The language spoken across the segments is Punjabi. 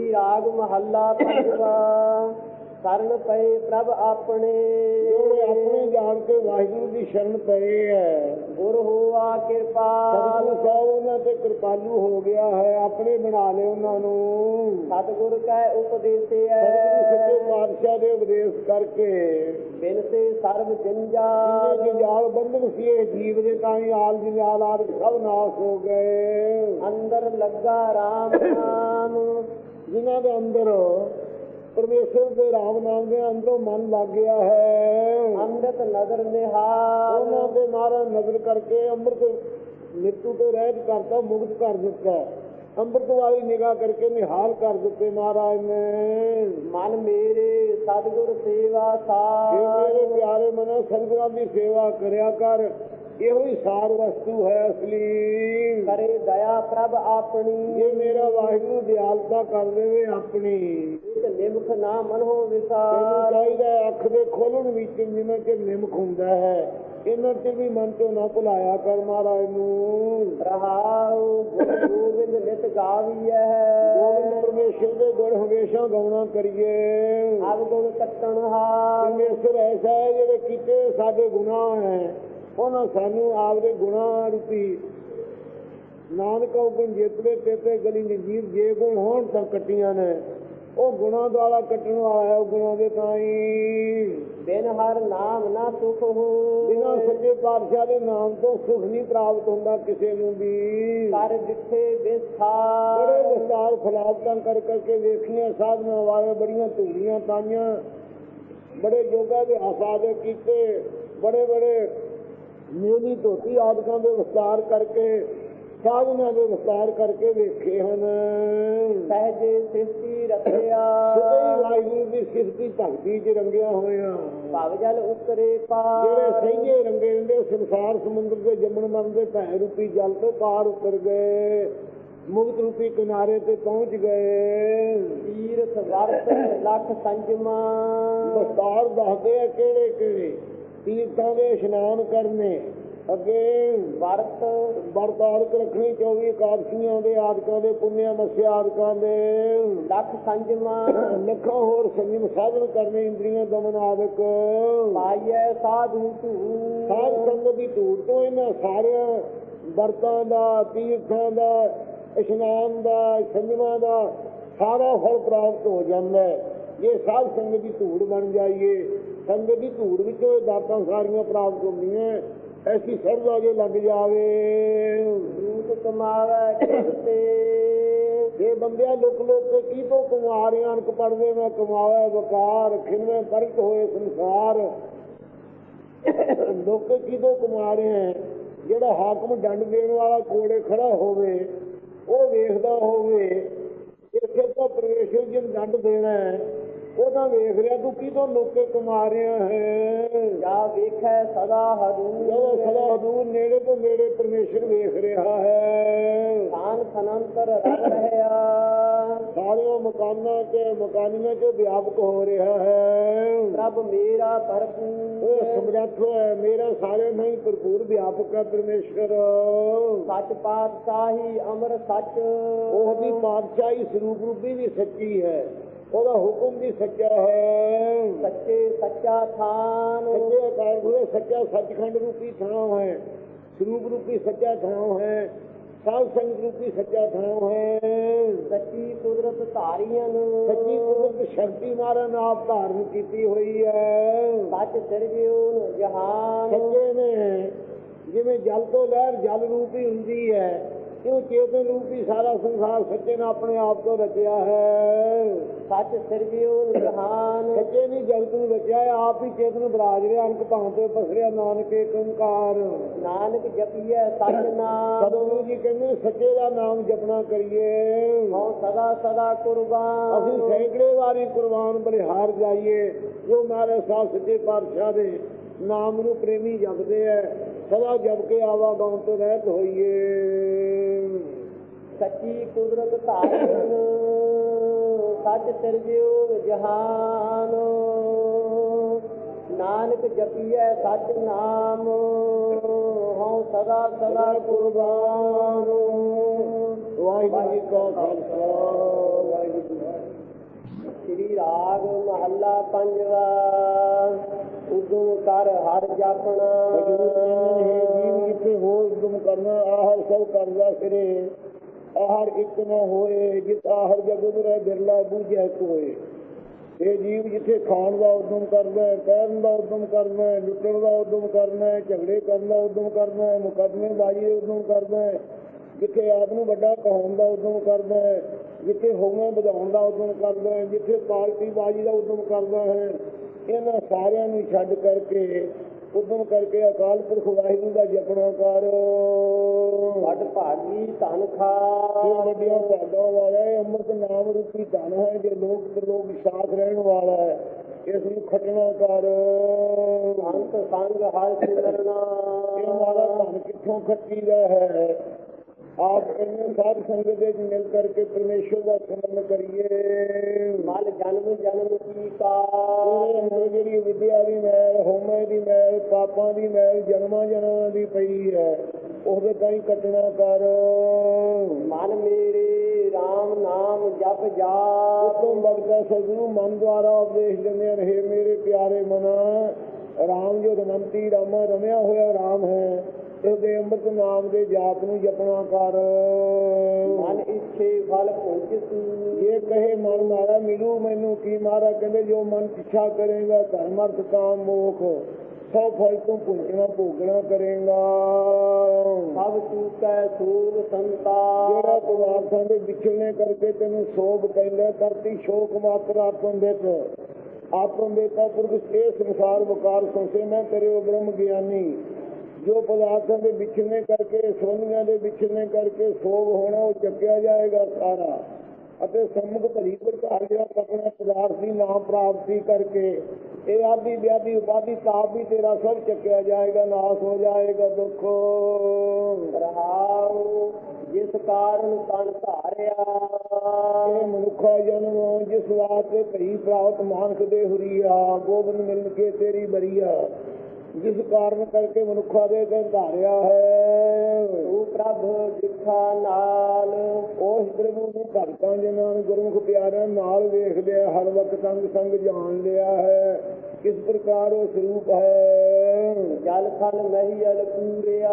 ਬੇਰੀ ਰਾਗ ਮਹੱਲਾ ਪੰਜਵਾ ਸਰਨ ਪਏ ਪ੍ਰਭ ਆਪਣੇ। ਜਿਹੜੇ ਆਪਣੇ ਜਾਣ ਕੇ ਵਾਹਿਗੁਰੂ ਦੀ ਸ਼ਰਨ ਪਏ ਹੈ ਗੁਰ ਹੋਆ ਕਿਰਪਾਲ ਸਤਿਗੁਰੂ ਸਾਹਿਬ ਉਹਨਾਂ ਤੇ ਕਿਰਪਾਲੂ ਹੋ ਗਿਆ ਹੈ ਆਪਣੇ ਬਣਾ ਲਏ ਉਹਨਾਂ ਨੂੰ। ਸਤਿਗੁਰ ਕੈ ਉਪਦੇਸਿਐ ਸਤਿਗੁਰੂ ਸੱਚੇ ਪਾਤਸ਼ਾਹ ਦੇ ਉਪਦੇਸ਼ ਕਰਕੇ। ਬਿਨ ਤੇ ਸਰਬ ਜੰਜਾਲ ਜੰਜਾਲ ਬੰਧਨ ਸੀ ਇਹ ਜੀਵ ਦੇ ਤਾਂ ਹੀ ਆਲ ਜੰਜਾਲ ਆਦ ਸਭ ਨਾਸ ਹੋ ਗਏ। ਅੰਦਰ ਲੱਗਾ ਰਾਮ ਨਾਮ। ਜਿਨ੍ਹਾਂ ਦੇ ਅੰਦਰ ਪਰਮੇਸ਼ਰ ਦੇ ਰਾਮ ਨਾਮ ਦੇ ਅੰਦਰੋਂ ਮਨ ਲੱਗ ਗਿਆ ਹੈ। ਅੰਮ੍ਰਿਤ ਨਦਰ ਨਿਹਾਲ। ਉਹਨਾਂ ਦੇ ਮਾਰਾ ਨਜ਼ਰ ਕਰਕੇ ਅੰਮ੍ਰਿਤ ਮ੍ਰਿਤੂ ਤੋਂ ਰਹਿਤ ਕਰਤਾ ਮੁਕਤ ਕਰ ਦਿੱਤਾ। ਅੰਮ੍ਰਿਤ ਵਾਲੀ ਨਿਗਾਹ ਕਰਕੇ ਨਿਹਾਲ ਕਰ ਦਿੱਤੇ ਮਹਾਰਾਜ ਨੇ। ਮਨ ਮੇਰੇ ਸਤਿਗੁਰ ਸੇਵਾ ਸਾਰ। ਮੇਰੇ ਪਿਆਰੇ ਮਨੋ ਸਤਿਗੁਰਾਂ ਦੀ ਸੇਵਾ ਕਰਿਆ ਕਰ ਇਹੋ ਹੀ ਸਾਰ ਵਸਤੂ ਹੈ ਅਸਲੀ। ਕਰੇ ਦਇਆ ਪ੍ਰਭ ਆਪਣੀ। ਜੇ ਮੇਰਾ ਵਾਹਿਗੁਰੂ ਦਿਆਲਤਾ ਕਰ ਦੇਵੇ ਆਪਣੀ। ਇਕ ਨਿਮਖ ਨਾ ਮਨ ਹੋ ਤੈਨੂੰ ਵਿਸਾਰ ਚਾਹੀਦਾ ਹੈ ਅੱਖ ਦੇ ਖੋਲਣ ਵਿੱਚ ਜਿੰਨਾ ਕਿ ਨਿਮਕ ਹੁੰਦਾ ਹੈ। ਇਹਨਾਂ ਤੇ ਵੀ ਮਨ ਤੋਂ ਨਾ ਭੁਲਾਇਆ ਕਰ ਮਹਾਰਾਜ ਨੂੰ। ਰਹਾਉ ਗੋਬਿੰਦ ਨਿਤ ਗਾਵੀਐ। ਗੋਬਿੰਦ ਪਰਮੇਸ਼ਰ ਦੇ ਗੁਣ ਹਮੇਸ਼ਾ ਗਾਉਣਾ ਕਰੀਏ। ਅਬ ਗੁਣ ਕੱਟਣ ਹਾਰ ਪਰਮੇਸ਼ਰ ਐਸਾ ਹੈ ਜਿਹੜੇ ਕੀਤੇ ਸਾਡੇ ਗੁਨਾਹ ਹੈ ਉਹਨਾਂ ਸਾਨੂੰ ਆਪਦੇ ਗੁਨਾਹ ਰੂਪੀ ਨਾਨਕ ਹੁਕਮ ਜੇਤਲੇ ਤੇਤੇ ਗਲੀ ਨਜੀਰ ਜੇ ਗੁਣ ਹੋਣ ਤਾਂ ਕੱਟੀਆਂ ਨੇ। ਉਹ ਗੁਨਾਹ ਦੁਆਰਾ ਕੱਟਣ ਵਾਲਾ ਹੈ ਉਹ ਗੁਨਾਹ ਦੇ ਤਾਈ ਬਿਨ ਹਰ ਨਾਮ ਨਾ ਸੁਖ ਹੋ ਬਿਨਾਂ ਸੱਚੇ ਪਾਤਸ਼ਾਹ ਦੇ ਨਾਮ ਤੋਂ ਸੁਖ ਨਹੀਂ ਪ੍ਰਾਪਤ ਹੁੰਦਾ ਕਿਸੇ ਨੂੰ ਵੀ। ਕਰ ਦਿੱਥੇ ਬੜੇ ਵਿਸਥਾਰ ਫਲਾਵਤਾਂ ਕਰ ਕਰਕੇ ਵੇਖੀਆਂ ਸਾਧਨਾ ਵਾਲੇ ਬੜੀਆਂ ਧੂੜੀਆਂ ਤਾਈਆਂ ਬੜੇ ਯੋਗਾ ਦੇ ਆਸਾਦੇ ਕੀਤੇ ਬੜੇ ਬੜੇ ਮੇਲੀ ਧੋਤੀ ਆਦਿਕਾਂ ਦੇ ਵਿਸਤਾਰ ਕਰਕੇ ਸਾਧਨਾ ਦੇ ਵਿਸਤਾਰ ਕਰਕੇ ਵੇਖੇ ਹਨ। ਸਹਜੇ ਸਿਸਤੀ ਰਖਿਆ। ਸਦਾ ਵਾਹਿਗੁਰੂ ਦੀ ਸਿਫਤੀ ਭਗਤੀ ਚ ਰੰਗਿਆ ਹੋਇਆ ਭਵ ਜਲ ਉਤਰੇ ਪਾਰ ਜਿਹੜੇ ਸਹੀਏ ਰੰਗੇ ਰਹਿੰਦੇ ਸੰਸਾਰ ਸਮੁੰਦਰ ਦੇ ਜੰਮਣ ਮਰਨ ਦੇ ਭੈ ਰੂਪੀ ਜਲ ਤੋਂ ਪਾਰ ਉਤਰ ਗਏ। ਮੁਕਤ ਰੂਪੀ ਕਿਨਾਰੇ ਤੇ ਪਹੁੰਚ ਗਏ। ਤੀਰਥ ਵਰਤ ਲਖ ਸੰਜਮਾ। ਵਿਸਤਾਰ ਦੱਸਦੇ ਆ ਕਿਹੜੇ ਕਿਹੜੇ ਤੀਰਥਾਂ ਦੇ ਇਸ਼ਨਾਨ ਕਰਨੇ ਅੱਗੇ ਵਰਤ ਵਰਤਾਰਕ ਰੱਖਣੀ 24 ਇਕਾਦਸ਼ੀਆਂ ਦੇ ਆਦਿਕਾਂ ਦੇ ਪੁੰਨਿਆ ਮਸਿਆ ਆਦਿਕਾਂ ਦੇ। ਲਖ ਸੰਜਮਾ। ਲੱਖਾਂ ਹੋਰ ਸੰਯਮ ਸਾਧਨ ਕਰਨੇ ਇੰਦਰੀਆਂ ਦਮਨ ਆਦਿਕ। ਪਾਈਐ ਸਾਧੂ ਤੂ ਸਾਧ ਸੰਗਤ ਦੀ ਧੂੜ ਤੋਂ ਇਹਨਾਂ ਸਾਰਿਆਂ ਵਰਤਾਂ ਦਾ ਤੀਰਥਾਂ ਦਾ ਇਸ਼ਨਾਨ ਦਾ ਸੰਜਮਾਂ ਦਾ ਸਾਰਾ ਫਲ ਪ੍ਰਾਪਤ ਹੋ ਜਾਂਦਾ ਹੈ। ਇਹ ਸਾਧ ਸੰਗਤ ਦੀ ਧੂੜ ਬਣ ਜਾਈਏ। ਸੰਗਤ ਦੀ ਧੂੜ ਵਿੱਚੋਂ ਇਹ ਦਾਤਾਂ ਸਾਰੀਆਂ ਪ੍ਰਾਪਤ ਹੁੰਦੀਆਂ ਐਸੀ ਸਰਦਾ ਜੇ ਲੱਗ ਜਾਵੇ। ਦੂਤ ਕਮਾਵੇ ਕਿਤੇ। ਇਹ ਬੰਦਿਆ ਲੁਕ ਲੁਕ ਕੇ ਕੀ ਤੋਂ ਕਮਾ ਰਿਆਂ ਅਨਕ ਪੜਦੇ ਮੈਂ ਕਮਾਵੇ ਵਕਾਰ ਖਿਨਵੇਂ ਪਰਤ ਹੋਏ ਸੰਸਾਰ। ਲੋਕ ਕੀ ਤੋਂ ਕਮਾ ਹੈ ਜਿਹੜਾ ਹਾਕਮ ਡੰਡ ਦੇਣ ਵਾਲਾ ਕੋੜੇ ਖੜਾ ਹੋਵੇ ਉਹ ਵੇਖਦਾ ਹੋਵੇ ਇਸੇ ਤੋਂ ਪਰਮੇਸ਼ਰ ਜੀ ਨੂੰ ਦੰਡ ਦੇਣਾ ਹੈ ਉਹ ਤਾਂ ਵੇਖ ਰਿਹਾ ਤੂੰ ਕੀ ਤੋਂ ਲੋਕੇ ਕਮਾ ਰਿਹਾ ਹੈ? ਜਾ ਵੇਖੈ ਸਦਾ ਹਦੂਰ। ਸਦਾ ਹਦੂਰ ਨੇੜੇ ਤੋਂ ਨੇੜੇ ਪਰਮੇਸ਼ਰ ਵੇਖ ਰਿਹਾ ਹੈ। ਖਾਨ ਖਨੰਤਰ ਰਗ ਰਹਿਆ ਸਾਰਿਆਂ ਮਕਾਨਾਂ 'ਚ ਮਕਾਨੀਆਂ 'ਚ ਵਿਆਪਕ ਹੋ ਰਿਹਾ ਹੈ। ਪ੍ਰਭ ਮੇਰਾ ਉਹ ਭਰਪੂਰ ਸਮਰੱਥ ਹੈ ਮੇਰਾ ਸਾਰੇ ਨਹੀਂ ਭਰਪੂਰ ਵਿਆਪਕ ਹੈ ਪਰਮੇਸ਼ਰ। ਸੱਚ ਪਾਤਸ਼ਾਹੀ ਅਮਰ ਸੱਚ। ਉਹ ਦੀ ਪਾਤਸ਼ਾਹੀ ਸਰੂਪ ਰੂਪੀ ਵੀ ਸੱਚੀ ਹੈ। ਉਹਦਾ ਹੁਕਮ ਵੀ ਸੱਚਾ ਹੈ। ਸੱਚੇ ਸੱਚਾ ਥਾਨ। ਸੱਚੇ ਅਕਾਲ ਗੁਰੇ ਸੱਚਾ ਸੱਚਖੰਡ ਰੂਪੀ ਥਾਂ ਹੈ। ਸਰੂਪ ਰੂਪੀ ਸੱਚਾ ਥਾਂ ਹੈ। ਸਾਧ ਸੰਗ ਰੂਪੀ ਸੱਚਾ ਥਾਂ ਹੈ। ਸੱਚੀ ਕੁਦਰਤ ਧਾਰੀਆਂ ਸੱਚੀ ਕੁਦਰਤ ਸ਼ਕਤੀ ਮਾਰਨ ਆਪ ਧਾਰਨ ਕੀਤੀ ਹੋਈ ਹੈ। ਸੱਚ ਸਿਰਜਿਓ ਜਹਾਨ। ਸੱਚੇ ਨੇ। ਜਿਵੇਂ ਜਲ ਤੋਂ ਲਹਿਰ ਜਲ ਰੂਪੀ ਹੁੰਦੀ ਹੈ। ਕਿਉਂ ਚੇਤਨ ਰੂਪੀ ਸਾਰਾ ਸੰਸਾਰ ਸੱਚੇ ਨੇ ਆਪਣੇ ਆਪ ਤੋਂ ਰਚਿਆ ਹੈ? ਸੱਚ ਸਿਰਜਿਓ ਜਹਾਨ। ਸੱਚੇ ਨੇ ਜਗਤ ਨੂੰ ਰਚਿਆ ਹੈ, ਆਪ ਹੀ ਚੇਤਨ ਬਰਾਜ ਰਿਹਾ ਅਨਕ ਭਾਂਤੇ ਪਸਰਿਆ ਨਾਨਕ ਏਕ ਓੰਕਾਰ। ਨਾਨਕ ਜਪੀਐ ਸੱਚ ਨਾਮ। ਸਤਿਗੁਰੂ ਜੀ ਕਹਿੰਦੇ ਸੱਚੇ ਦਾ ਨਾਮ ਜਪਣਾ ਕਰੀਏ। ਹਉ ਸਦਾ ਸਦਾ ਕੁਰਬਾਨ। ਅਸੀਂ ਸੈਂਕੜੇ ਵਾਰੀ ਕੁਰਬਾਨ ਬਲਿਹਾਰ ਜਾਈਏ ਜੋ ਮਾਰੇ ਸਾਹ ਸੱਚੇ ਪਾਤਸ਼ਾਹ ਦੇ ਨਾਮ ਨੂੰ ਪ੍ਰੇਮੀ ਜਪਦੇ ਐ ਸਦਾ ਜਪ ਕੇ ਆਵਾ ਗਾਉਂ ਤੋਂ ਰਹਿਤ ਹੋਈਏ। ਸੱਚੀ ਕੁਦਰਤ ਧਾਰਨ, ਸੱਚ ਸਿਰਜਿਓ ਜਹਾਨ। ਨਾਨਕ ਜਪੀਐ ਸੱਚ ਨਾਮ, ਹਉ ਸਦਾ ਸਦਾ ਕੁਰਬਾਨ। ਵਾਹਿਗੁਰੂ ਜੀ ਕਾ ਖਾਲਸਾ, ਵਾਹਿਗੁਰੂ ਸ਼੍ਰੀ ਰਾਗ ਮਹੱਲਾ ਪੰਜਵਾ ਉਦਮ ਕਰ ਹਰ ਜਾਪਣਾ। ਜੀਵ ਜਿੱਥੇ ਹੋਰ ਉਦਮ ਕਰਨਾ, ਆਹ ਸਭ ਕਰਦਾ ਸਿਰੇ। ਆਹਰ ਇੱਕ ਨਾ ਹੋਏ, ਜਿਸ ਆਹਰ ਜਗਤ ਰਹਿ ਬਿਰਲਾ ਬੂਝੈ ਕੋਏ ਇਹ ਜੀਵ ਜਿੱਥੇ ਖਾਣ ਦਾ ਉਦਮ ਕਰਦਾ ਹੈ, ਪਹਿਰਨ ਦਾ ਉਦਮ ਕਰਦਾ ਹੈ, ਲੁੱਟਣ ਦਾ ਉਦਮ ਕਰਦਾ ਹੈ, ਝਗੜੇ ਕਰਨ ਦਾ ਉਦਮ ਕਰਦਾ ਹੈ ਮੁਕੱਦਮੇਬਾਜ਼ੀ ਦਾ ਉਦਮ ਕਰਦਾ ਹੈ, ਜਿੱਥੇ ਆਪ ਨੂੰ ਵੱਡਾ ਕਹਾਉਣ ਦਾ ਉਦਮ ਕਰਦਾ ਹੈ, ਜਿੱਥੇ ਹੋਵੇਂ ਵਧਾਉਣ ਦਾ ਉਦਮ ਕਰਦਾ ਹੈ, ਜਿੱਥੇ ਪਾਰਟੀ ਬਾਜੀ ਦਾ ਉਦਮ ਕਰਦਾ ਹੈ, ਇਹਨਾਂ ਸਾਰਿਆਂ ਨੂੰ ਛੱਡ ਕਰਕੇ ਉਦਮ ਕਰਕੇ ਅਕਾਲ ਪੁਰਖ ਵਾਹਿਗੁਰੂ ਦਾ ਜਪਣਾ ਕਰ ਵੱਡ ਭਾਗੀ ਧਨ ਇਹ ਖਾ ਵੱਡੀਆਂ ਭਾਗਾਂ ਵਾਲਾ ਹੈ ਅੰਮ੍ਰਿਤ ਨਾਮ ਰੂਪੀ ਧਨ ਹੈ ਜੇ ਲੋਕ ਤੇ ਲੋਕ ਸਾਥ ਰਹਿਣ ਵਾਲਾ ਹੈ ਇਸ ਨੂੰ ਖਟਣਾ ਕਰ ਅੰਤ ਸੰਗ ਹਰ ਸਿਮਰਨਾ। ਇਹ ਵਾਲਾ ਧਨ ਕਿੱਥੋਂ ਖੱਟੀਦਾ ਹੈ? ਆਪ ਕਹਿੰਦੇ ਸਾਧ ਸੰਗਤ ਦੇ ਮਿਲ ਕਰਕੇ ਪਰਮੇਸ਼ਰ ਦਾ ਸਿਮਰਨ ਕਰੀਏ। ਮਲ ਜਨਮ ਜਨਮ ਕੀ ਉਹਦੇ ਕਾ ਅੰਦਰ ਜਿਹੜੀ ਵਿਦਿਆ ਦੀ ਮੈਲ ਹੋਮੇ ਦੀ ਮੈਲ ਪਾਪਾਂ ਦੀ ਮੈਲ ਜਨਮਾਂ ਜਨਮਾਂ ਦੀ ਪਈ ਹੈ ਉਹਦੇ ਤਾਈ ਕੱਟਣਾ ਕਰ। ਮਨ ਮੇਰੇ RAM ਨਾਮ ਜਪ ਜਾ। ਉਤੋਂ ਬਗਦਾ ਸਤਿਗੁਰੂ ਮਨ ਦੁਆਰਾ ਉਪਦੇਸ਼ ਦਿੰਦੇ ਰਹੇ ਮੇਰੇ ਪਿਆਰੇ ਮਨਾ ਰਾਮ ਜੋ ਰਮੰਤੀ ਰਾਮਾ ਰਮਿਆ ਹੋਇਆ ਰਾਮ ਹੈ। ਉਹਦੇ ਅੰਮ੍ਰਿਤ ਨਾਮ ਦੇ ਜਾਪ ਨੂੰ ਜਪਣਾ ਕਰ। ਮਨ ਇੱਛੇ ਫਲ ਪੁੰਚਸੀ ਇਹ ਕਹੇ ਮਨ ਮਾਰਾ ਮਿਲੂ ਮੈਨੂੰ ਕੀ ਮਾਰਾ? ਕਹਿੰਦੇ ਜੋ ਮਨ ਪਿੱਛਾ ਕਰੇਗਾ ਧਰਮ ਅਰਥ ਕਾਮ ਮੋਖ। ਸਭ ਫਲ ਤੋਂ ਪੁੱਜਣਾ ਭੋਗਣਾ ਕਰੇਗਾ। ਸਭ ਚੂਕੈ ਸੂਰ ਸੰਤਾ। ਜਿਹੜਾ ਪਦਾਰਥਾਂ ਦੇ ਵਿਛੜਨੇ ਕਰਕੇ ਤੈਨੂੰ ਸੋਗ ਪੈਂਦਾ ਕਰਤੀ ਸ਼ੋਕ ਮਾਤਰ ਆਤਮ ਵਿੱਚ ਆਤਮ ਦੇਤਾ ਪੁਰਖ ਇਹ ਸੰਸਾਰ ਵਿਕਾਰ ਸੰਸੇ ਮੈਂ ਤੇਰੇ ਉਹ ਬ੍ਰਹਮ ਗਿਆਨੀ। ਜੋ ਪਦਾਰਥਾਂ ਦੇ ਵਿਛੜਨੇ ਕਰਕੇ ਸੋਨੀਆਂ ਦੇ ਵਿਛੜਨੇ ਕਰਕੇ ਸੋਗ ਹੋਣਾ ਉਹ ਚੱਕਿਆ ਜਾਏਗਾ ਸਾਰਾ। ਅਤੇ ਸੰਮੁਖ ਭਲੀ ਪ੍ਰਕਾਰ ਜਿਹੜਾ ਆਪਣਾ ਪਦਾਰਥ ਦੀ ਨਾਮ ਪ੍ਰਾਪਤੀ ਕਰਕੇ ਇਹ ਆਦੀ ਵਿਆਦੀ ਉਪਾਦੀ ਤਾਪ ਵੀ ਤੇਰਾ ਸਭ ਚੱਕਿਆ ਜਾਏਗਾ ਨਾਸ ਹੋ ਜਾਏਗਾ ਦੁੱਖ। ਰਹਾਉ ਜਿਸ ਕਾਰਨ ਤਨ ਧਾਰਿਆ। ਇਹ ਮਨੁੱਖਾ ਜਨਮ ਜਿਸ ਵਾਸਤੇ ਭਈ ਪ੍ਰਾਪਤ ਮਾਨਕ ਦੇ ਹੁਰੀਆ ਗੋਬਿੰਦ ਮਿਲ ਕੇ ਤੇਰੀ ਬਰੀਆ। ਜਿਸ ਕਾਰਨ ਕਰਕੇ ਮਨੁੱਖਾ ਦੇ ਤੇ ਧਾਰਿਆ ਹੈ। ਤੂੰ ਪ੍ਰਭ ਦਿਖਾ ਨਾਲ ਉਸ ਪ੍ਰਭੂ ਨੂੰ ਭਗਤਾਂ ਜਿਨ੍ਹਾਂ ਨੂੰ ਗੁਰਮੁਖ ਪਿਆਰਿਆਂ ਨਾਲ ਵੇਖ ਲਿਆ ਹਰ ਵਕਤ ਸੰਗ ਸੰਗ ਜਾਣ ਲਿਆ ਹੈ। ਕਿਸ ਪ੍ਰਕਾਰ ਉਹ ਸਰੂਪ ਹੈ? ਜਲ ਥਲ ਮਹੀਲ ਪੂਰਿਆ।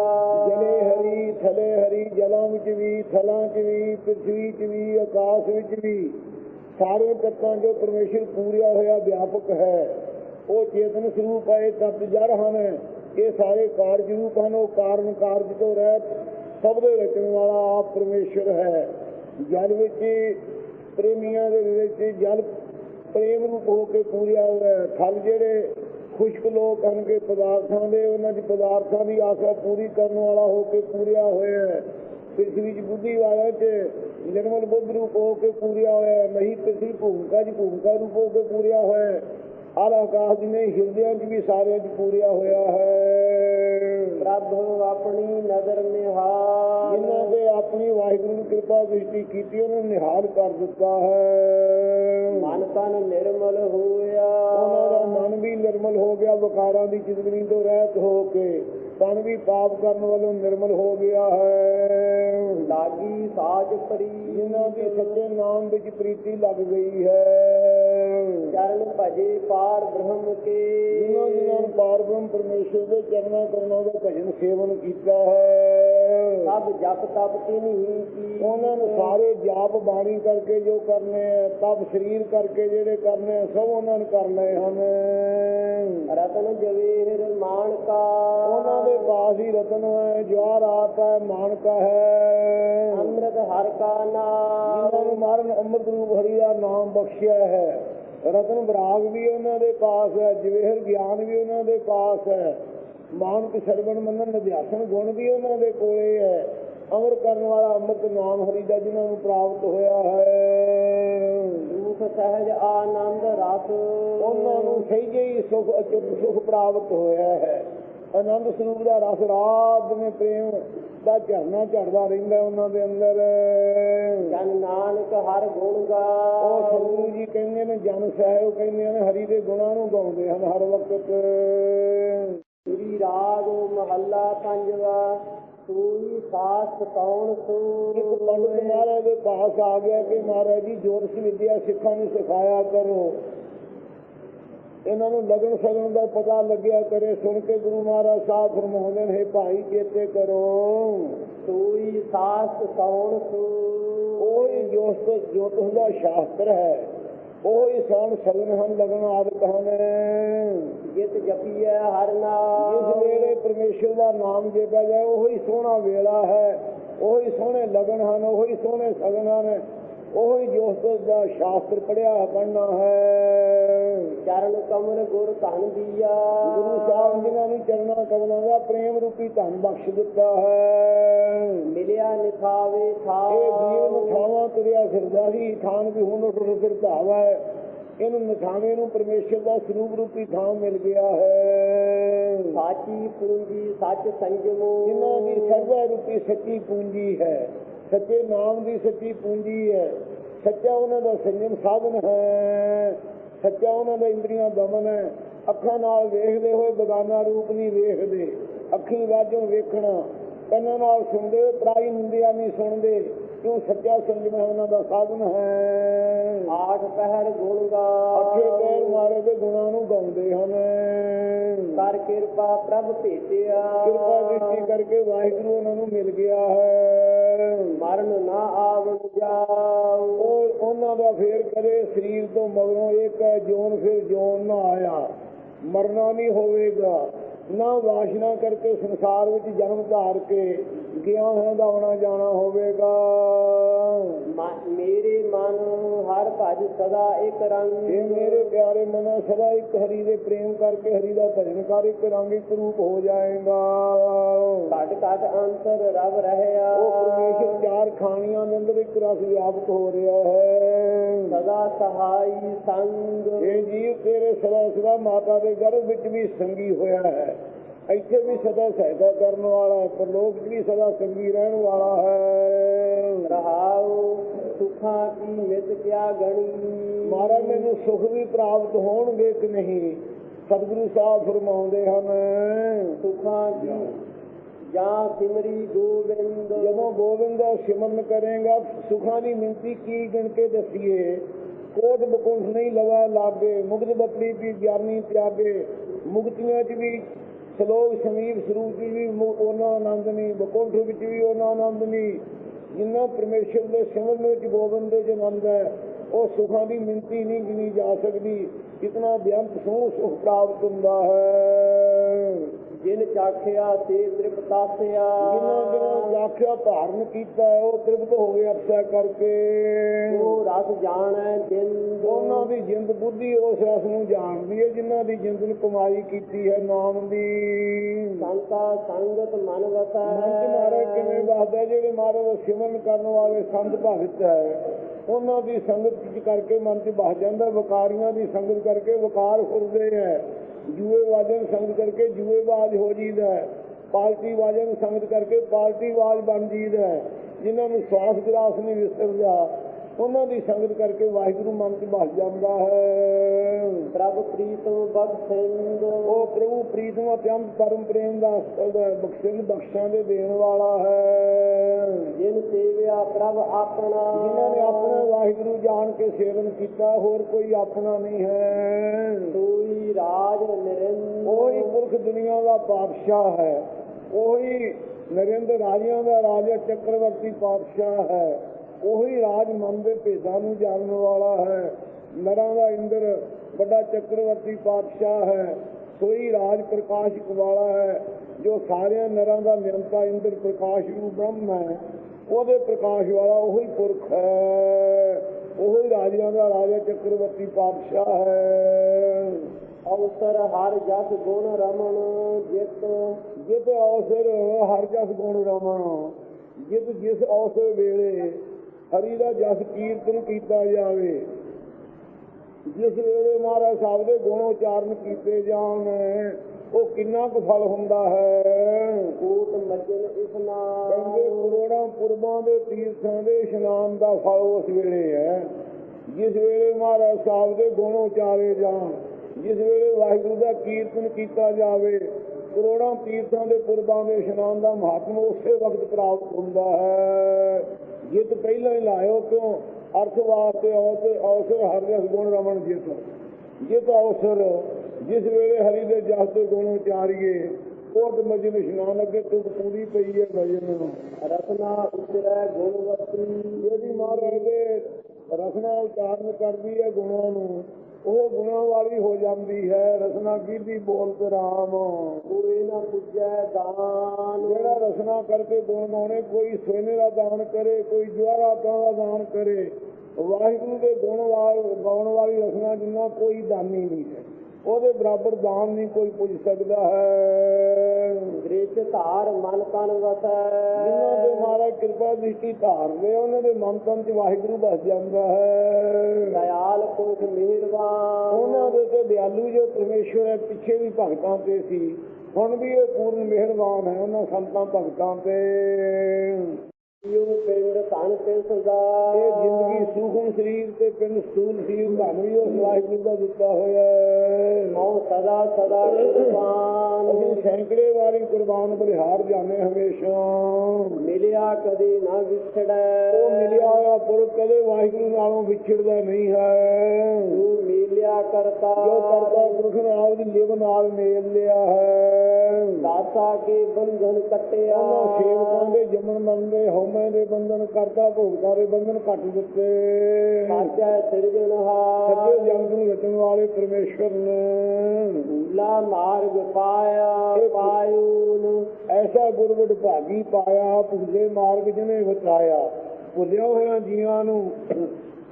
ਜਲੇ ਹਰੀ ਥਲੇ ਹਰੀ ਜਲਾਂ ਵਿੱਚ ਵੀ ਥਲਾਂ 'ਚ ਵੀ ਪ੍ਰithvi 'ਚ ਵੀ ਆਕਾਸ਼ ਵਿੱਚ ਵੀ। ਸਾਰੇ ਤੱਤਾਂ ਜੋ ਪਰਮੇਸ਼ਰ ਪੂਰਿਆ ਹੋਇਆ ਵਿਆਪਕ ਹੈ। ਉਹ ਚੇਤਨ ਸਰੂਪ ਹੈ ਤਤ ਜੜ ਹਨ, ਇਹ ਸਾਰੇ ਕਾਰਜ ਰੂਪ ਹਨ, ਉਹ ਕਾਰਨ ਕਾਰਜ ਤੋਂ ਰਹਿਤ ਸਭ ਦੇ ਰਚਣ ਵਾਲਾ ਆਪ ਪਰਮੇਸ਼ਰ ਹੈ। ਜਲ ਵਿੱਚ ਪ੍ਰੇਮੀਆਂ ਦੇ ਵਿੱਚ ਜਲ ਪ੍ਰੇਮ ਰੂਪ ਹੋ ਕੇ ਪੂਰਿਆ ਹੋਇਆ ਹੈ। ਥਲ ਜਿਹੜੇ ਖੁਸ਼ਕ ਲੋਕ ਹਨ ਕਿ ਪਦਾਰਥਾਂ ਦੇ, ਉਹਨਾਂ ਦੀ ਪਦਾਰਥਾਂ ਦੀ ਆਸਾ ਪੂਰੀ ਕਰਨ ਵਾਲਾ ਹੋ ਕੇ ਪੂਰਿਆ ਹੋਇਆ ਹੈ। ਪ੍ਰਿਥਵੀ ਚ ਬੁੱਧੀ ਵਾਲਾ ਚ ਨਿਰਮਲ ਬੁੱਧ ਰੂਪ ਹੋ ਕੇ ਪੂਰਿਆ ਹੋਇਆ ਹੈ। ਮਹੀ ਪ੍ਰਿਥਵੀ ਭੂਮਿਕਾ ਚ ਭੂਮਿਕਾ ਰੂਪ ਹੋ ਕੇ ਪੂਰਿਆ ਹੋਇਆ ਹੈ। ਆਲ ਆਕਾਸ਼ ਨੇ ਹਿਰਦਿਆਂ ਚ ਵੀ ਸਾਰਿਆਂ ਚ ਪੂਰਿਆ ਹੋਇਆ ਹੈ। ਪ੍ਰਭ ਆਪਣੀ ਨਦਰ ਨਿਹਾਲ। ਜਿਨ੍ਹਾਂ ਦੇ ਆਪਣੀ ਵਾਹਿਗੁਰੂ ਨੇ ਕਿਰਪਾ ਦ੍ਰਿਸ਼ਟੀ ਕੀਤੀ ਉਹਨਾਂ ਨੂੰ ਨਿਹਾਲ ਕਰ ਦਿੱਤਾ ਹੈ। ਮਨ ਤਨ ਨਿਰਮਲ ਹੋਇਆ। ਉਹਨਾਂ ਦਾ ਮਨ ਵੀ ਨਿਰਮਲ ਹੋ ਗਿਆ ਵਿਕਾਰਾਂ ਦੀ ਚਿਤਵਨੀ ਤੋਂ ਰਹਿਤ ਹੋ ਕੇ ਤਨ ਵੀ ਪਾਪ ਕਰਨ ਵੱਲੋਂ ਨਿਰਮਲ ਹੋ ਗਿਆ ਹੈ। ਲਾਗੀ ਸਾਜ ਪਰੀ। ਜਿਨ੍ਹਾਂ ਦੀ ਸੱਚੇ ਨਾਮ ਵਿੱਚ ਪ੍ਰੀਤੀ ਲੱਗ ਗਈ ਹੈ। ਚਰਨ ਭਜੇ ਪਾਰ ਬ੍ਰਹਮ ਕੇ। ਜਿਨ੍ਹਾਂ ਜਿਨ੍ਹਾਂ ਨੂੰ ਪਾਰ ਬ੍ਰਹਮ ਪਰਮੇਸ਼ਰ ਦੇ ਚਰਨਾਂ ਕਰਮਾਂ ਦਾ ਭਜਨ ਸੇਵਨ ਕੀਤਾ ਹੈ। ਸਭ ਜਪ ਤਪ ਤਿਨਹੀ ਕੀ ਉਹਨਾਂ ਨੂੰ ਸਾਰੇ ਜਾਪ ਬਾਣੀ ਕਰਕੇ ਜੋ ਕਰਨੇ ਆ ਤਪ ਸਰੀਰ ਕਰਕੇ ਜਿਹੜੇ ਕਰਨੇ ਸਭ ਉਹਨਾਂ ਨੇ ਕਰਨੇ ਹਨ। ਰਤਨ ਜਵੇਹਰ ਮਾਨਕਾ। ਉਹਨਾਂ ਦੇ ਪਾਸ ਹੀ ਰਤਨ ਹੈ ਜਵਾਰ ਆਪ ਹੈ ਮਾਨਕਾ ਹੈ। ਅੰਮ੍ਰਿਤ ਹਰ ਕਾ ਨਾਮ। ਜਿਨ੍ਹਾਂ ਨੂੰ ਮਾਰਨ ਅੰਮ੍ਰਿਤ ਰੂਪ ਹਰੀ ਦਾ ਨਾਮ ਬਖਸ਼ਿਆ ਹੈ। ਰਤਨ ਬਰਾਗ ਵੀ ਉਹਨਾਂ ਦੇ ਪਾਸ ਹੈ ਜਵੇਹਰ ਗਿਆਨ ਵੀ ਉਹਨਾਂ ਦੇ ਪਾਸ ਹੈ ਮਾਨਕ ਸਰਵਣ ਮੰਨਣ ਨਿਧਿਆਸਨ ਗੁਣ ਵੀ ਉਹਨਾਂ ਦੇ ਕੋਲੇ ਹੈ ਅਮਰ ਕਰਨ ਵਾਲਾ ਅੰਮ੍ਰਿਤ ਨਾਮ ਹਰੀ ਦਾ ਜਿਨ੍ਹਾਂ ਨੂੰ ਪ੍ਰਾਪਤ ਹੋਇਆ ਹੈ। ਸੁਖ ਸਹਿਜ ਆਨੰਦ ਰਸ। ਉਹਨਾਂ ਨੂੰ ਸਹਿਜੇ ਹੀ ਸੁਖ ਅਚੁੱਤ ਸੁਖ ਪ੍ਰਾਪਤ ਹੋਇਆ ਹੈ। ਆਨੰਦ ਸਰੂਪ ਦਾ ਰਸ ਰਾਤ ਨੇ ਪ੍ਰੇਮ ਦਾ ਝਰਨਾ ਝੜਦਾ ਰਹਿੰਦਾ ਉਹਨਾਂ ਦੇ ਅੰਦਰ। ਜਨ ਨਾਨਕ ਹਰ ਗੁਣ ਉਹ ਗਾ ਸਤਿਗੁਰੂ ਜੀ ਕਹਿੰਦੇ ਨੇ ਜਨ ਸਹਿਬ ਕਹਿੰਦੇ ਨੇ ਹਰੀ ਦੇ ਗੁਣਾਂ ਨੂੰ ਗਾਉਂਦੇ ਹਨ ਹਰ ਵਕਤ। ਸ੍ਰੀ ਰਾਗ ਮਹੱਲਾ ਪੰਜਵਾ ਸੂਈ ਸਾਸ ਕੌਣ ਸੂ? ਇੱਕ ਪੰਡਤ ਮਹਾਰਾਜ ਦੇ ਪਾਸ ਆ ਗਿਆ ਕਿ ਮਹਾਰਾਜ ਜੀ ਜੋਤਿਸ਼ ਵਿਦਿਆ ਸਿੱਖਾਂ ਨੂੰ ਸਿਖਾਇਆ ਕਰੋ। ਇਹਨਾਂ ਨੂੰ ਲਗਨ ਸਗਨ ਦਾ ਪਤਾ ਲੱਗਿਆ ਕਰੇ ਸੁਣ ਕੇ ਗੁਰੂ ਮਹਾਰਾਜ ਸਾਹਿਬ ਫਰਮਾਉਂਦੇ ਨੇ "ਹੇ ਭਾਈ ਚੇਤੇ ਕਰੋ। ਸੂਈ ਸਾਸ ਕੌਣ ਸੂ। ਉਹ ਹੀ ਜੋਤਿਸ਼ ਜੋਤਿਸ਼ ਦਾ ਸ਼ਾਸਤਰ ਹੈ ਉਹ ਹੀ ਸਾਨ ਸਗਨ ਹਨ ਲਗਨ ਆਦਿਕ ਹਨ। ਜਿਤ ਜਪੀਐ ਹਰ ਜਿਸ ਨਾਮ ਵੇਲੇ ਪਰਮੇਸ਼ਰ ਦਾ ਨਾਮ ਜਪਿਆ ਜਾਏ ਉਹ ਹੀ ਸੋਹਣਾ ਵੇਲਾ ਹੈ। ਉਹ ਹੀ ਸੋਹਣੇ ਲਗਨ ਹਨ ਉਹ ਹੀ ਸੋਹਣੇ ਸਗਨ ਹਨ। ਉਹ ਹੀ ਜੋਤਿਸ਼ ਦਾ ਸ਼ਾਸਤਰ ਪੜਿਆ ਪੜਨਾ ਹੈ। ਚਰਨ ਕਮਲ ਗੁਰ ਧਨ ਦੀਆ। ਗੁਰੂ ਸਾਹਿਬ ਜਿਨ੍ਹਾਂ ਨੂੰ ਚਰਨਾਂ ਕਮਲਾਂ ਦਾ ਪ੍ਰੇਮ ਰੂਪੀ ਧਨ ਬਖਸ਼ ਦਿੱਤਾ ਹੈ। ਮਿਲਿਆ ਨਿਥਾਵੇ ਥਾ ਇਹ ਜੀਵਨ ਥਾਵਾਂ ਤੁਰਿਆ ਫਿਰਦਾ ਸੀ ਥਾਨ ਵੀ ਹੁਣ ਉੱਠ ਉੱਠ ਫਿਰਦਾ ਹੈ। ਇਹਨੂੰ ਨਿਥਾਵੇਂ ਨੂੰ ਪਰਮੇਸ਼ਰ ਦਾ ਸਰੂਪ ਰੂਪੀ ਥਾਂ ਮਿਲ ਗਿਆ ਹੈ। ਸਾਚੀ ਪੂੰਜੀ ਸੱਚ ਸੰਜਮੋ। ਜਿਨ੍ਹਾਂ ਦੀ ਸਰਵੈ ਰੂਪੀ ਸੱਚੀ ਪੂੰਜੀ ਹੈ। ਸੱਚੇ ਨਾਮ ਦੀ ਸੱਚੀ ਪੂੰਜੀ ਹੈ। ਸੱਚਾ ਉਹਨਾਂ ਦਾ ਸੰਜਮ ਸਾਧਨ ਹੈ। ਸੱਚਾ ਉਹਨਾਂ ਦਾ ਇੰਦਰੀਆਂ ਦਮਨ ਹੈ। ਅੱਖਾਂ ਨਾਲ ਵੇਖਦੇ ਹੋਏ ਬਗਾਨਾ ਰੂਪ ਨਹੀਂ ਵੇਖਦੇ। ਅੱਖੀਂ ਵਾਜੋਂ ਵੇਖਣਾ। ਕੰਨਾਂ ਨਾਲ ਸੁਣਦੇ ਪਰਾਈ ਨਿੰਦਿਆ ਨਹੀਂ ਸੁਣਦੇ। ਕਿਉਂ ਸੱਚਾ ਸੰਜਮ ਹੈ ਉਹਨਾਂ ਦਾ ਸਾਧਨ ਹੈ। ਆਠ ਪਹਿਰ ਗੁਣ ਗਾ ਅੱਠੇ ਪੈਰ ਮਾਰੇ ਦੇ ਗੁਣਾਂ ਨੂੰ ਗਾਉਂਦੇ ਹਨ। ਕਰ ਕਿਰਪਾ ਪ੍ਰਭ ਭੇਟਿਆ। ਕਿਰਪਾ ਦ੍ਰਿਸ਼ਟੀ ਕਰਕੇ ਵਾਹਿਗੁਰੂ ਉਹਨਾਂ ਨੂੰ ਮਿਲ ਗਿਆ ਹੈ। ਮਰਨ ਨਾ ਆਵਣ ਉਹਨਾਂ ਦਾ ਫੇਰ ਕਦੇ ਸਰੀਰ ਤੋਂ ਮਗਰੋਂ ਇੱਕ ਹੈ ਜੋਨ, ਫਿਰ ਜੋਨ ਨਾ ਆਇਆ। ਮਰਨਾ ਨਹੀਂ ਹੋਵੇਗਾ। ਨਾ ਵਾਸ਼ਨਾ ਕਰਕੇ ਸੰਸਾਰ ਵਿੱਚ ਜਨਮ ਧਾਰ ਕੇ ਗਿਆ ਹੋਇਆ ਦਾ ਆਉਣਾ ਜਾਣਾ ਹੋਵੇਗਾ। ਮੇਰੇ ਮਨ ਹਰ ਭਜ ਸਦਾ ਇੱਕ ਰੰਗ। ਇਹ ਮੇਰੇ ਪਿਆਰੇ ਮਨਾ ਸਦਾ ਇੱਕ ਹਰੀ ਦੇ ਪ੍ਰੇਮ ਕਰਕੇ ਹਰੀ ਦਾ ਭਜਨ ਕਰ ਇੱਕ ਰੰਗ ਇੱਕ ਰੂਪ ਹੋ ਜਾਏਗਾ। ਘਟ ਘਟ ਅੰਤਰ ਰਵ ਰਹਿਆ। ਉਹ ਪਰਮੇਸ਼ਰ ਚਾਰ ਖਾਣੀਆਂ ਦੇ ਅੰਦਰ ਇੱਕ ਰਸ ਵਿਆਪਕ ਹੋ ਰਿਹਾ ਹੈ। ਸਦਾ ਸਹਾਈ ਸੰਗ। ਇਹ ਜੀਵ ਤੇਰੇ ਸਦਾ ਸਦਾ ਮਾਤਾ ਦੇ ਗਰਭ ਵਿੱਚ ਵੀ ਸੰਗੀ ਹੋਇਆ ਹੈ। ਇੱਥੇ ਵੀ ਸਦਾ ਸਹਾਇਤਾ ਕਰਨ ਵਾਲਾ ਹੈ ਪਰਲੋਕ 'ਚ ਵੀ ਸਦਾ ਸੰਗੀ ਰਹਿਣ ਵਾਲਾ ਹੈ। ਰਹਾਉ ਸੁਖਾਂ ਕੀ ਮਿਤ ਕਿਆ ਗਣੀ? ਮਹਾਰਾਜ ਮੈਨੂੰ ਸੁਖ ਵੀ ਪ੍ਰਾਪਤ ਹੋਣਗੇ ਕਿ ਨਹੀਂ? ਸਤਿਗੁਰੂ ਸਾਹਿਬ ਫਰਮਾਉਂਦੇ ਹਨ ਸੁਖਾਂ ਕੀ? ਜਾਂ ਸਿਮਰੀ ਗੋਬਿੰਦ? ਜਦੋਂ ਗੋਬਿੰਦ ਦਾ ਸਿਮਰਨ ਕਰੇਗਾ ਸੁਖਾਂ ਦੀ ਮਿੰਤੀ ਕੀ ਗਿਣ ਕੇ ਦਸੀਏ? ਕੋਟ ਬਕੁੰਠ ਨਹੀਂ ਲਵਾ ਲਾਗੇ ਮੁਗਧ ਬਪੜੀ ਵੀ ਗਿਆਨੀ ਤਿਆਗੇ। ਮੁਕਤੀਆਂ 'ਚ ਵੀ ਸਲੋਕ ਸਮੀਪ ਸਰੂਪ 'ਚ ਵੀ ਉਹਨਾਂ ਆਨੰਦ ਨਹੀਂ ਬਕੁੰਠ ਵਿੱਚ ਵੀ ਉਹਨਾਂ ਆਨੰਦ ਨਹੀਂ ਜਿੰਨਾ ਪਰਮੇਸ਼ਰ ਦੇ ਸਿਮਰਨ ਵਿੱਚ ਗੋਬਿੰਦ ਦੇ ਆਨੰਦ ਹੈ ਉਹ ਸੁਖਾਂ ਦੀ ਮਿੰਤੀ ਨਹੀਂ ਗਿਣੀ ਜਾ ਸਕਦੀ ਕਿਤਨਾ ਬੇਅੰਤ ਸੋਹ ਸੁਖ ਪ੍ਰਾਪਤ ਹੁੰਦਾ ਹੈ। ਜਿਨ ਚਾਖਿਆ ਸੇ ਤ੍ਰਿਪਤਾਸਿਆ ਜਿਨ੍ਹਾਂ ਜਿਨ੍ਹਾਂ ਆਖਿਆ ਧਾਰਨ ਕੀਤਾ ਉਹ ਤ੍ਰਿਪਤ ਹੋ ਗਏ ਅਪਸਾ ਕਰਕੇ। ਉਹ ਰਸ ਜਾਣੈ ਜਿੰਦ। ਉਹਨਾਂ ਦੀ ਜਿੰਦ ਬੁੱਧੀ ਉਸ ਰਸ ਨੂੰ ਜਾਣਦੀ ਹੈ ਜਿਨ੍ਹਾਂ ਦੀ ਜਿੰਦ ਨੂੰ ਕਮਾਈ ਕੀਤੀ ਹੈ ਨਾਮ ਦੀ। ਸੰਤਾ ਸੰਗਤ ਮਨ ਵਸੈ। ਮਨ ਚ ਮਹਾਰਾਜ, ਕਿਵੇਂ ਦੱਸਦਾ ਜਿਹੜੇ ਮਹਾਰਾਜ ਦਾ ਸਿਮਰਨ ਕਰਨ ਵਾਲੇ ਸੰਤ ਭਗਤ ਹੈ, ਉਹਨਾਂ ਦੀ ਸੰਗਤ ਕਰਕੇ ਮਨ ਚ ਬਸ ਜਾਂਦਾ, ਵਕਾਰੀਆਂ ਦੀ ਸੰਗਤ ਕਰਕੇ ਵਕਾਰ ਫੁਰਦੇ ਹੈ। ਜੂਏ ਵਾਜਨ ਸੰਗਤ ਕਰਕੇ ਜੂਏ ਬਾਜ ਹੋ ਜੀਦਾ ਹੈ। ਪਾਲਟੀ ਵਾਜਨ ਸੰਗਤ ਕਰਕੇ ਪਾਲਟੀ ਬਾਜ ਬਣ ਜੀਦਾ ਹੈ। ਜਿਨ੍ਹਾਂ ਨੂੰ ਸਵਾਸ ਗਲਾਸ ਨਹੀਂ ਵਿਸਰਦਾ ਉਹਨਾਂ ਦੀ ਸੰਗਤ ਕਰਕੇ ਵਾਹਿਗੁਰੂ ਮਨ ਚ ਬਸ ਜਾਂਦਾ ਹੈ। ਪ੍ਰਭ ਪ੍ਰੀਤਮ ਬਖਸ਼ਿੰਦ ਉਹ ਪ੍ਰਭੂ ਪ੍ਰੀਤਮ ਅਤਿਅੰਤ ਪਰਮ ਪ੍ਰੇਮ ਦਾ ਬਖਸ਼ਣ ਬਖਸ਼ਾਂ ਦੇ ਦੇਣ ਵਾਲਾ ਹੈ। ਜਿਨ ਸੇਵਿਆ ਪ੍ਰਭ ਆਪਣਾ। ਜਿਨ੍ਹਾਂ ਨੇ ਆਪਣਾ ਵਾਹਿਗੁਰੂ ਜਾਣ ਕੇ ਸੇਵਨ ਕੀਤਾ ਹੋਰ ਕੋਈ ਆਪਣਾ ਨਹੀਂ ਹੈ। ਸੋਈ ਰਾਜ ਨਿਰੰਦ ਉਹੀ ਪੁਰਖ ਦੁਨੀਆ ਦਾ ਪਾਤਸ਼ਾਹ ਹੈ। ਉਹੀ ਨਰਿੰਦਰ ਰਾਜਿਆਂ ਦਾ ਰਾਜਾ ਚੱਕਰਵਰਤੀ ਪਾਤਸ਼ਾਹ ਹੈ। ਉਹੀ ਰਾਜ ਮਨ ਦੇ ਭੇਦਾਂ ਨੂੰ ਜਾਣਨ ਵਾਲਾ ਹੈ। ਨਰਾਂ ਦਾ ਇੰਦਰ ਵੱਡਾ ਚੱਕਰਵਰਤੀ ਪਾਤਸ਼ਾਹ ਹੈ। ਸੋਈ ਰਾਜ ਪ੍ਰਕਾਸ਼ਿਕ ਵਾਲਾ ਹੈ ਜੋ ਸਾਰਿਆਂ ਨਰਾਂ ਦਾ ਨਿਰੰਤਾ ਇੰਦਰ ਪ੍ਰਕਾਸ਼ ਰੂਪ ਬ੍ਰਹਮ ਹੈ। ਉਹਦੇ ਪ੍ਰਕਾਸ਼ ਵਾਲਾ ਉਹੀ ਪੁਰਖ ਹੈ। ਉਹੀ ਰਾਜਿਆਂ ਦਾ ਰਾਜਾ ਚੱਕਰਵਰਤੀ ਪਾਤਸ਼ਾਹ ਹੈ। ਅਵਸਰ ਹਰ ਜਸ ਗੁਣ ਰਮਣ ਜਿਤ ਜਿਤ ਅਵਸਰ ਹਰ ਜਸ ਗੁਣ ਰਮਣ। ਜਿਤ ਜਿਸ ਅਵਸਰ ਵੇਲੇ ਹਰੀ ਦਾ ਜਸ ਕੀਰਤਨ ਕੀਤਾ ਜਾਵੇ। ਜਿਸ ਵੇਲੇ ਮਹਾਰਾਜ ਸਾਹਿਬ ਦੇ ਗੁਣ ਉਚਾਰਨ ਕੀਤੇ ਜਾਣ ਉਹ ਕਿੰਨਾ ਕੁ ਫਲ ਹੁੰਦਾ ਹੈ? ਕੋਟ ਮੱਜਨ ਇਸਨਾਨ ਕਹਿੰਦੇ ਕਰੋੜਾਂ ਪੁਰਬਾਂ ਦੇ ਤੀਰਥਾਂ ਦੇ ਇਸ਼ਨਾਨ ਦਾ ਫਲ ਉਸ ਵੇਲੇ ਹੈ। ਜਿਸ ਵੇਲੇ ਮਹਾਰਾਜ ਸਾਹਿਬ ਦੇ ਗੁਣ ਉਚਾਰੇ ਜਾਣ ਜਿਸ ਵੇਲੇ ਵਾਹਿਗੁਰੂ ਦਾ ਕੀਰਤਨ ਕੀਤਾ ਜਾਵੇ ਕਰੋੜਾਂ ਤੀਰਥਾਂ ਦੇ ਪੁਰਬਾਂ ਦੇ ਇਸ਼ਨਾਨ ਦਾ ਮਹਾਤਮ ਉਸੇ ਵਕਤ ਪ੍ਰਾਪਤ ਹੁੰਦਾ ਹੈ। ਜਿਤ ਪਹਿਲਾਂ ਹੀ ਲਾਇਓ ਕਿਉਂ? ਅਰਥ ਵਾਸਤੇ ਔਤ ਅਵਸਰ ਹਰ ਰਸ ਗੁਣ ਰਮਣ ਜਿਤ ਜਿਤ ਅਵਸਰ ਜਿਸ ਵੇਲੇ ਹਰੀ ਦੇ ਜਸ ਦੇ ਗੁਣ ਉਚਾਰੀਏ ਕੋਟ ਮਜਨ ਇਸ਼ਨਾਨ ਅੱਗੇ ਤੁਕ ਪੂਰੀ ਪਈ ਹੈ ਭਜਨ ਰਸਨਾ ਉਤਰੈ ਗੁਣਵਤੀ ਜਿਹੜੀ ਮਹਾਰਾਜ ਦੇ ਰਸਨਾ ਉਚਾਰਨ ਕਰਦੀ ਹੈ ਗੁਣਾਂ ਨੂੰ। ਉਹ ਗੁਣਾਂ ਵਾਲੀ ਹੋ ਜਾਂਦੀ ਹੈ। ਰਸਨਾ ਕੀਦੀ ਬੋਲਤ ਰਾਮ। ਕੋਈ ਨਾ ਪੁੱਜੈ ਦਾਨ। ਜਿਹੜਾ ਰਸਨਾ ਕਰਕੇ ਗੁਣ ਗਾਉਣੇ ਕੋਈ ਸੋਨੇ ਦਾ ਦਾਨ ਕਰੇ ਕੋਈ ਜਵਾਹਰਾਤਾਂ ਦਾ ਦਾਨ ਕਰੇ। ਵਾਹਿਗੁਰੂ ਦੇ ਗੁਣ ਵਾਲ ਗਾਉਣ ਵਾਲੀ ਰਸਨਾ ਜਿੰਨਾ ਕੋਈ ਦਾਨੀ ਨਹੀਂ ਹੈ। ਉਹਦੇ ਬਰਾਬਰ ਦਾਨ ਨਹੀਂ ਕੋਈ ਪੁੱਜ ਸਕਦਾ ਹੈ। ਗ੍ਰੇਚ ਧਾਰ ਮਨ ਤਨ ਵਸੈ ਜਿਨ੍ਹਾਂ ਦੇ ਮਹਾਰਾਜ ਕਿਰਪਾ ਦ੍ਰਿਸ਼ਟੀ ਧਾਰਦੇ ਉਹਨਾਂ ਦੇ ਮਨ ਤਨ ਚ ਵਾਹਿਗੁਰੂ ਵਸ ਜਾਂਦਾ ਹੈ। ਦਇਆਲ ਪੁਰਖ ਮਿਹਰਬਾਨ ਉਹਨਾਂ ਦੇ ਤੇ ਦਿਆਲੂ ਜੋ ਪਰਮੇਸ਼ਵਰ ਹੈ ਪਿੱਛੇ ਵੀ ਭਗਤਾਂ ਤੇ ਸੀ। ਹੁਣ ਵੀ ਇਹ ਪੂਰਨ ਮਿਹਰਬਾਨ ਹੈ ਉਹਨਾਂ ਸੰਤਾਂ ਭਗਤਾਂ ਤੇ। ਯੂ ਪਿੰਡ ਧਨ ਤੇ ਸਦਾ ਇਹ ਜ਼ਿੰਦਗੀ ਸੂਖਮ ਸਰੀਰ ਤੇ ਪਿੰਡ ਸਥੂਲ ਸਰੀਰ ਧਨ ਵੀ ਉਸ ਵਾਹਿਗੁਰੂ ਦਾ ਦਿੱਤਾ ਹੋਇਆ ਹੈ। ਮਉ ਸਦਾ ਸਦਾ ਕੁਰਬਾਨ ਅਸੀਂ ਸੈਂਕੜੇ ਵਾਰੀ ਕੁਰਬਾਨ ਬਲਿਹਾਰ ਜਾਣੇ ਹਮੇਸ਼ਾ। ਮਿਲਿਆ ਕਦੇ ਨਾ ਵਿਛੜੈ। ਉਹ ਮਿਲਿਆ ਹੋਇਆ ਪੁਰਖ ਕਦੇ ਵਾਹਿਗੁਰੂ ਨਾਲੋਂ ਵਿਛੜਦਾ ਨਹੀਂ ਹੈ। ਤੂੰ ਮਿਲਿਆ ਕਰਤਾ। ਜੋ ਕਰਤਾ ਪੁਰਖ ਨੇ ਆਪ ਦੀ ਲਿਵ ਨਾਲ ਮੇਲ ਲਿਆ ਹੈ। ਦਾਤਾ ਕੇ ਬੰਧਨ ਕੱਟਿਆ। ਉਹਨਾਂ ਸੇਵਕਾਂ ਦੇ ਜੰਮਣ ਮਰਨ ਦੇ ਹਉਮੈ ਦੇ ਬੰਧਨ ਕਰਤਾ ਭੋਗਤਾ ਦੇ ਬੰਧਨ ਕੱਟ ਦਿੱਤੇ। ਸਾਚਾ ਸਿਰਜਣਹਾਰ ਸੱਜੇ ਜਗਤ ਨੂੰ ਰਚਣ ਵਾਲੇ ਪਰਮੇਸ਼ਵਰ ਨੇ। ਲਾ ਮਾਰਗ ਪਾਇਆ ਪਾਇਉਨ ਐਸਾ ਗੁਰਬੜ ਭਾਗੀ ਪਾਇਆ ਭੁੱਲੇ ਮਾਰਗ ਜਿਹਨੇ ਬਚਾਇਆ ਭੁੱਲਿਆ ਹੋਇਆ ਜੀਵਾਂ ਨੂੰ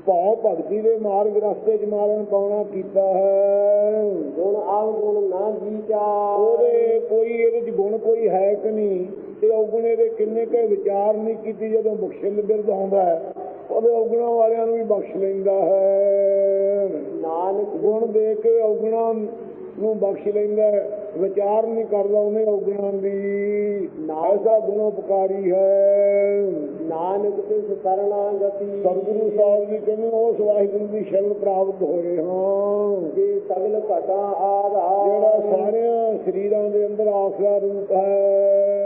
ਭਾਉ ਭਗਤੀ ਦੇ ਮਾਰਗ ਰਸਤੇ 'ਚ ਮਾਰਨ ਪਾਉਣਾ ਕੀਤਾ ਹੈ। ਗੁਣ ਆਵ ਗੁਣ ਨਾ ਵਿਚਾਰ ਉਹਦੇ ਕੋਈ ਇਹਦੇ 'ਚ ਗੁਣ ਕੋਈ ਹੈ ਕਿ ਨਹੀਂ ਤੇ ਔਗੁਣੇ ਦੇ ਕਿੰਨੇ ਕੇ ਵਿਚਾਰ ਨਹੀਂ ਕੀਤੀ ਜਦੋਂ ਬਖਸ਼ਣ ਬਿਰਦ ਆਉਂਦਾ ਹੈ ਉਹਦੇ ਔਗੁਣਾਂ ਵਾਲਿਆਂ ਨੂੰ ਵੀ ਬਖਸ਼ ਲੈਂਦਾ ਹੈ। ਨਾਨਕ ਗੁਣ ਦੇ ਕੇ ਔਗੁਣਾਂ ਨੂੰ ਬਖਸ਼ ਲੈਂਦਾ ਹੈ। ਵਿਚਾਰ ਨਹੀਂ ਕਰਦਾ ਉਹਨੇ ਔਗੁਣਾਂ ਦੀ। ਐਸਾ ਗੁਣ ਉਪਕਾਰੀ ਹੈ। ਨਾਨਕ ਤਿਸ ਕਰਣਾ ਗਤੀ। ਸਤਿਗੁਰੂ ਸਾਹਿਬ ਜੀ ਕਹਿੰਦੇ ਉਸ ਵਾਹਿਗੁਰੂ ਦੀ ਸ਼ਰਨ ਪ੍ਰਾਪਤ ਹੋਏ ਹਾਂ। ਜੇ ਸਗਲ ਘਟਾ ਆਧਾਰ। ਜਿਹੜਾ ਸਾਰਿਆਂ ਸਰੀਰਾਂ ਦੇ ਅੰਦਰ ਆਸਰਾ ਰੂਪ ਹੈ।